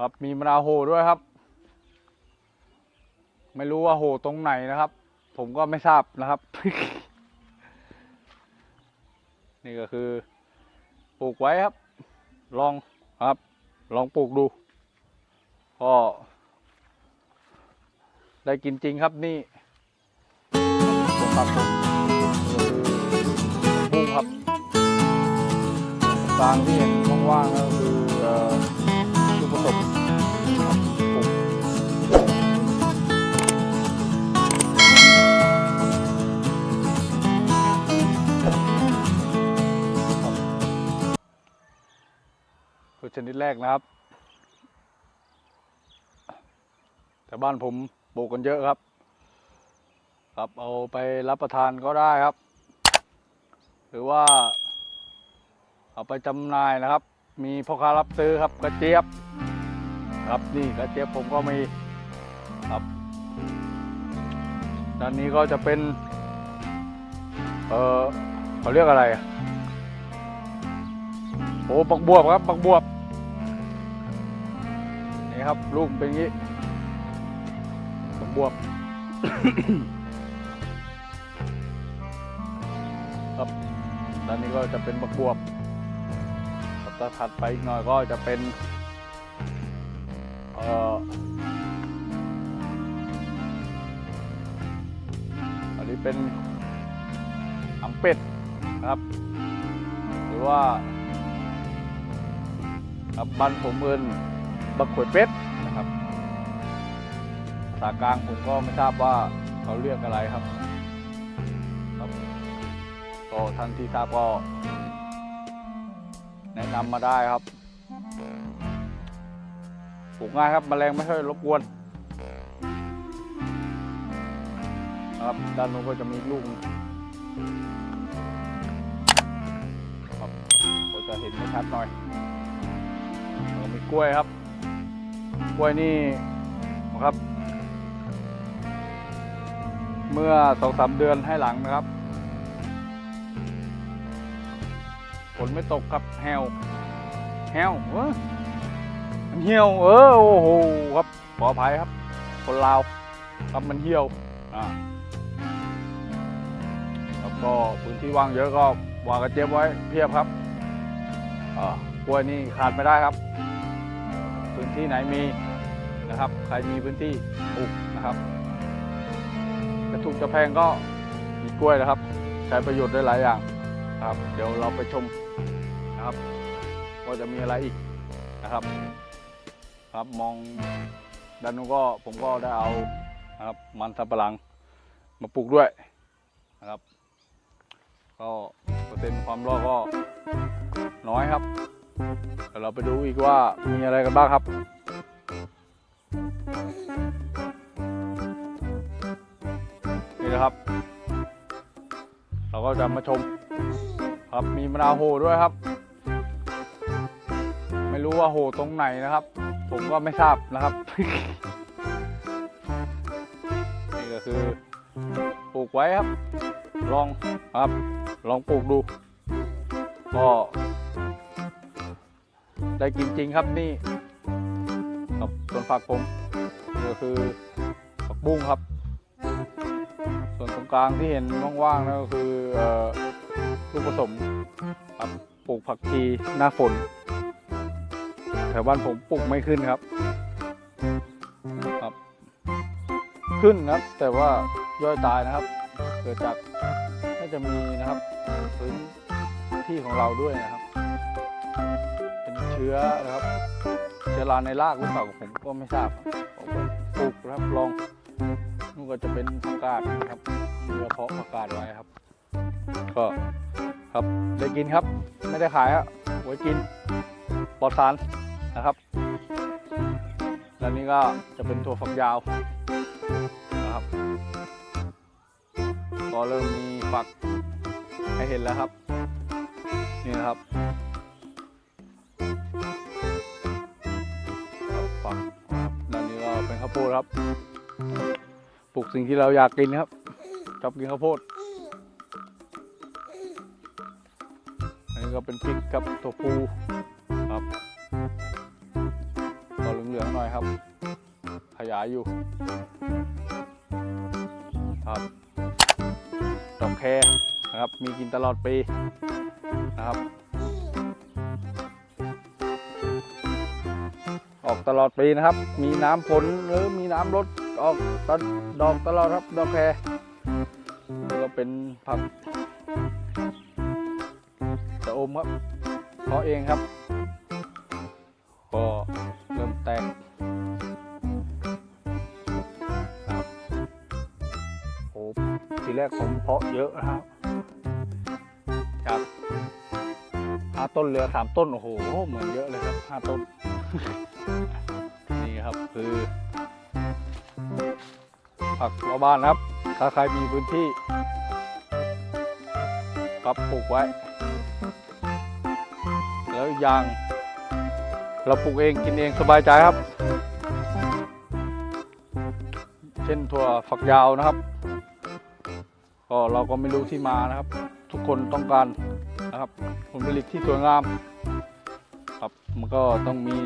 ครับมีมะนาวโหด้วยครับ ไม่รู้ว่าโหตรงไหนนะครับ ผมก็ไม่ทราบนะครับ นี่ก็คือ ปลูกไว้ครับ ลองครับ ลองปลูกดู ก็ได้กินจริงครับนี่ครับบุ้งครับตรงกลางที่เห็นว่างๆก็คือ ชนิดแรกนะครับ แต่บ้านผมปลูกกันเยอะครับ ครับเอาไปรับประทานก็ได้ครับ หรือว่า เอาไปจำหน่ายนะครับ มีพ่อค้ารับซื้อครับกระเจี๊ยบ ครับนี่กระเจี๊ยบผมก็มีครับด้านนี้ก็จะเป็น เออเขาเรียกอะไรโอ้บักบวบครับบักบวบ ครับ ลูกเป็นอย่างนี้บักบวบครับด้านนี้ก็จะเป็นบักบวบครับถ้าถัดไปอีกหน่อยก็จะเป็นเอ่ออันนี้เป็นอังเป็ดนะครับ หรือว่าครับบ้านผมเอิน บักขวยเป็ดนะครับภาษากลางผมก็ไม่ทราบว่าเขาเรียกอะไรครับครับก็ท่านที่ทราบก็ แนะนำมาได้ครับปลูกง่ายครับแมลงไม่ค่อยรบกวนครับด้านนู้นก็จะมีลูกครับก็จะเห็นไม่ชัดหน่อยแล้วก็มีกล้วยครับ กล้วยนี่ครับ เมื่อสองสามเดือนให้หลังนะครับฝนไม่ตกครับแหวแหวเออมันเหี่ยวเออโอ้โหครับขออภัยครับ คนลาวครับมันเหี่ยวอ่าแล้วก็พื้นที่ว่างเยอะก็วางกระเจี๊ยบไว้เพียบครับอ่ากล้วยนี่ขาดไม่ได้ครับ พื้นที่ไหนมีนะครับ ใครมีพื้นที่ปลูกนะครับจะถูกจะแพงก็มีกล้วยนะครับ ใช้ประโยชน์ได้หลายอย่างครับ เดี๋ยวเราไปชมนะครับว่าจะมีอะไรอีกนะครับ ครับมองด้านนู้นก็ผมก็ได้เอานะครับมันสับปะหลังมาปลูกด้วยนะครับ ก็เปอร์เซ็นต์ความรอดก็น้อยครับ เดี๋ยวเราไปดูอีกว่ามีอะไรกันบ้างครับนี่นะครับ เราก็จะมาชม ครับมีมะนาวโหด้วยครับ ไม่รู้ว่าโหตรงไหนนะครับ ผมก็ไม่ทราบนะครับ นี่ก็คือปลูกไว้ครับ ลองครับ ลองปลูกดู ก็ ได้กินจริงครับนี่ครับส่วนผักผมก็คือผักบุ้งครับ ส่วนตรงกลางที่เห็นว่างๆนั่นก็คืออลูกผสมครับปลูกผักชีหน้าฝนแถวบ้านผมปลูกไม่ขึ้นครับครับ ขึ้นนะครับ แต่ว่าย่อยตายนะครับ เกิดจากน่าจะมีนะครับพื้นที่ของเราด้วยนะครับ ชื้อนะครับ เชื้อราในรากหรือเปล่าผมก็ไม่ทราบผมก็ปลูกนะครับลองนู่นก็จะเป็นผักกาดนะครับมีกระเพาะผักกาดไว้ครับ ก็ครับได้กินครับ ไม่ได้ขายอะไว้กินปลอดสารนะครับแล้วนี้ก็จะเป็นถั่วฝักยาวนะครับก็เริ่มมีฝักให้เห็นแล้วครับ นี่นะครับ พดครับ ปลูกสิ่งที่เราอยากกินครับชอบกินข้าวโพด อันนี้ก็เป็นพริกกับตัวปูครับก็เหลืลืองๆหน่อยครับ ขยายอยู่ ครับดอกแครนะครับ มีกินตลอดปีนะครับ ออกตลอดปีนะครับ มีน้ำฝนหรือมีน้ำลดออกตดดอกตลอดครับดอกแครแล้วก็เป็นผักตะอมครับเพาะเองครับ ก็เริ่มแตกครับโอ้ทีแรกผมเพาะเยอะนะครับครับห้าต้นเหลือสามต้น โอ้โห เหมือนเยอะเลยครับห้าต้น นี่ครับคือ ผักชาวบ้านครับ ถ้าใครมีพื้นที่ครับปลูกไว้ แล้วอย่าง เราปลูกเองกินเองสบายใจครับ เช่นถั่วฝักยาวนะครับ ก็เราก็ไม่รู้ที่มานะครับ ทุกคนต้องการนะครับผลผลิตที่สวยงาม มันก็ต้องมี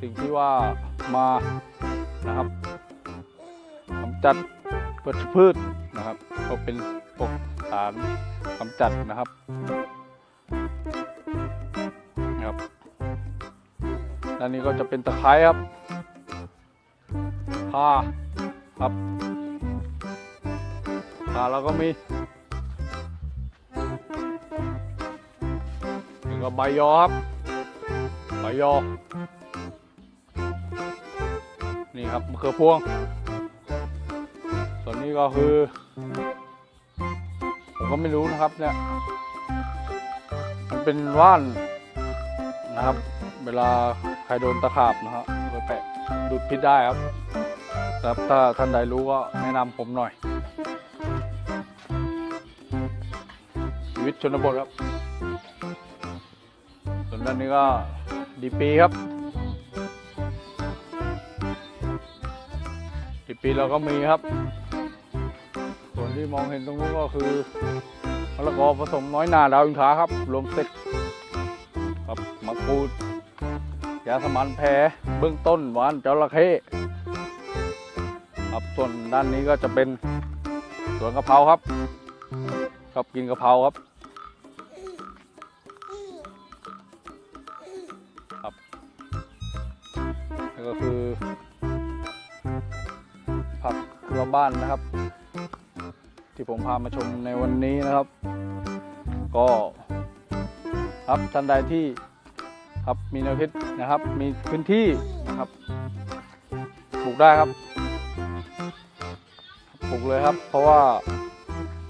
สิ่งที่ว่ามานะครับกำจัดวัชพืชนะครับ ก็เป็นพวกสารกำจัดนะครับนะครับด้านนี้ก็จะเป็นตะไคร้ครับข่าครับข่าเราก็มี ก็ใบยอครับใบยอ นี่ครับมะเขือพวง ส่วนนี้ก็คือ ผมก็ไม่รู้นะครับเนี่ย มันเป็นว่านนะครับ เวลาใครโดนตะขาบนะฮะเอาไปแปะดูดพิษได้ครับครับถ้าท่านใดรู้ก็แนะนำผมหน่อย ชีวิตชนบทครับ ด้านนี้ก็ดีปีครับอีปีเราก็มีครับ ส่วนที่มองเห็นตรงนู้นก็คือมะละกอผสมน้อยหนาดาวอินทาครับ รวมเสร็จครับมะกรูดยาสมานแผลเบื้องต้นหวานจระเข้ครับส่วนด้านนี้ก็จะเป็นสวนกะเพราครับครับกินกะเพราครับ รอบบ้านนะครับ ที่ผมพามาชมในวันนี้นะครับ ก็ครับท่านใดที่ครับมีแนวคิดนะครับ มีพื้นที่นะครับปลูกได้ครับปลูกเลยครับ เพราะว่า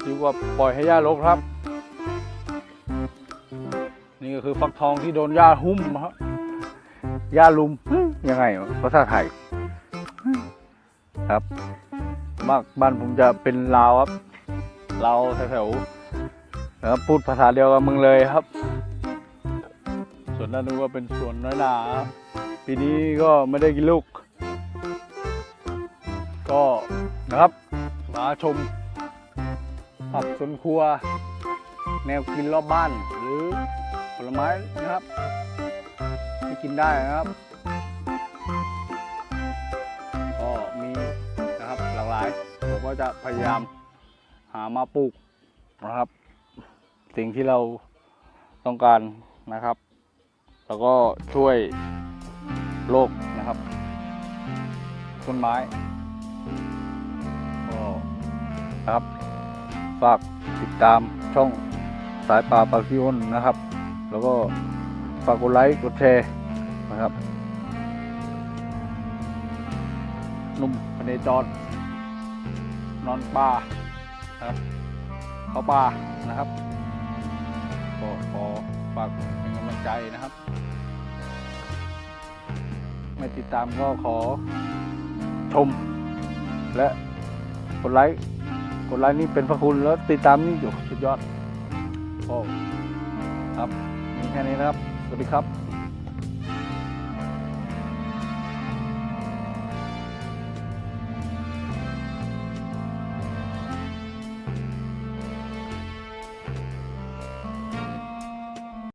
ดีกว่าปล่อยให้หญ้ารกครับ นี่ก็คือฟักทองที่โดนหญ้าหุ้มครับหญ้าลุมยังไงภาษาไทยครับ มากบ้านผมจะเป็นลาวครับลาวแถวๆนะครับพูดภาษาเดียวกับมึงเลยครับ ส่วนด้านนู้นก็เป็นสวนน้อยนาครับปีนี้ก็ไม่ได้กินลูก ก็นะครับ มาชมผักสวนครัว แนวกินรอบบ้านหรือผลไม้นะครับที่กินได้นะครับ ก็จะพยายามหามาปลูกนะครับ สิ่งที่เราต้องการนะครับ แล้วก็ช่วยโลกนะครับต้นไม้ก็นะครับฝากติดตามช่องสายป่าปาคิอ้นนะครับ แล้วก็ฝากกดไลค์กดแชร์นะครับ นุ่มพเนจร นอนป่านะครับเขาป่านะครับก็ขอฝากเป็นกำลังใจนะครับ ไม่ติดตามก็ขอชม และกดไลค์กดไลค์นี่เป็นพระคุณแล้วติดตามนี่อยู่สุดยอดก็ครับมีแค่นี้นะครับ สวัสดีครับ